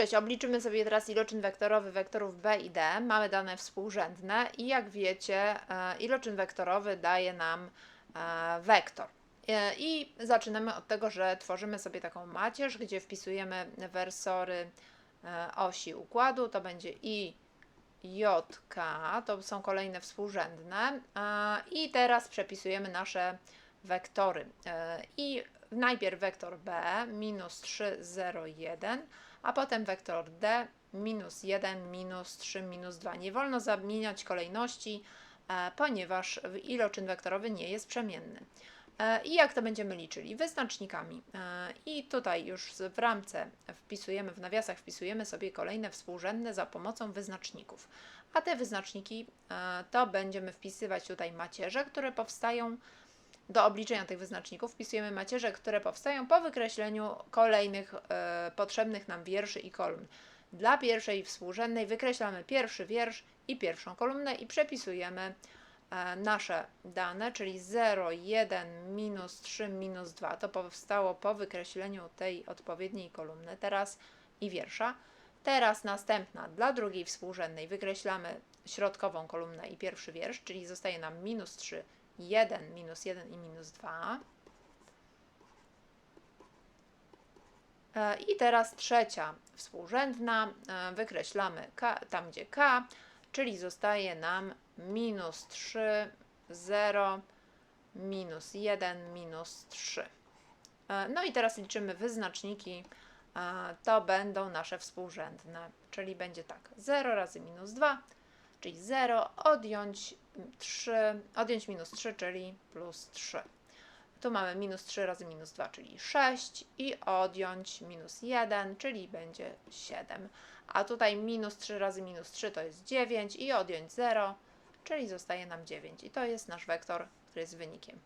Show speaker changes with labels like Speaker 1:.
Speaker 1: Cześć, obliczymy sobie teraz iloczyn wektorowy wektorów b i d. Mamy dane współrzędne i jak wiecie, e, iloczyn wektorowy daje nam e, wektor. E, I zaczynamy od tego, że tworzymy sobie taką macierz, gdzie wpisujemy wersory osi układu. To będzie i j, k, to są kolejne współrzędne. I teraz przepisujemy nasze wektory. E, I najpierw wektor b minus 3, 0, 1 a potem wektor d minus 1, minus 3, minus 2. Nie wolno zamieniać kolejności, e, ponieważ iloczyn wektorowy nie jest przemienny. E, I jak to będziemy liczyli? Wyznacznikami. I tutaj już w ramce wpisujemy, w nawiasach wpisujemy sobie kolejne współrzędne za pomocą wyznaczników. A te wyznaczniki to będziemy wpisywać tutaj macierze, które powstają do obliczenia tych wyznaczników wpisujemy macierze, które powstają po wykreśleniu kolejnych e, potrzebnych nam wierszy i kolumn. Dla pierwszej współrzędnej wykreślamy pierwszy wiersz i pierwszą kolumnę i przepisujemy e, nasze dane, czyli 0, 1, minus 3, minus 2. To powstało po wykreśleniu tej odpowiedniej kolumny teraz i wiersza. Teraz następna dla drugiej współrzędnej wykreślamy środkową kolumnę i pierwszy wiersz, czyli zostaje nam minus 3, 1, minus 1 i minus 2. E, I teraz trzecia współrzędna, e, wykreślamy k, tam gdzie k, czyli zostaje nam minus 3, 0, minus 1, minus 3. E, No i teraz liczymy wyznaczniki, to będą nasze współrzędne, czyli będzie tak, 0 razy minus 2, czyli 0, odjąć 3, odjąć minus 3, czyli plus 3. Tu mamy minus 3 razy minus 2, czyli 6 i odjąć minus 1, czyli będzie 7. A tutaj minus 3 razy minus 3 to jest 9 i odjąć 0, czyli zostaje nam 9. I to jest nasz wektor, który jest wynikiem.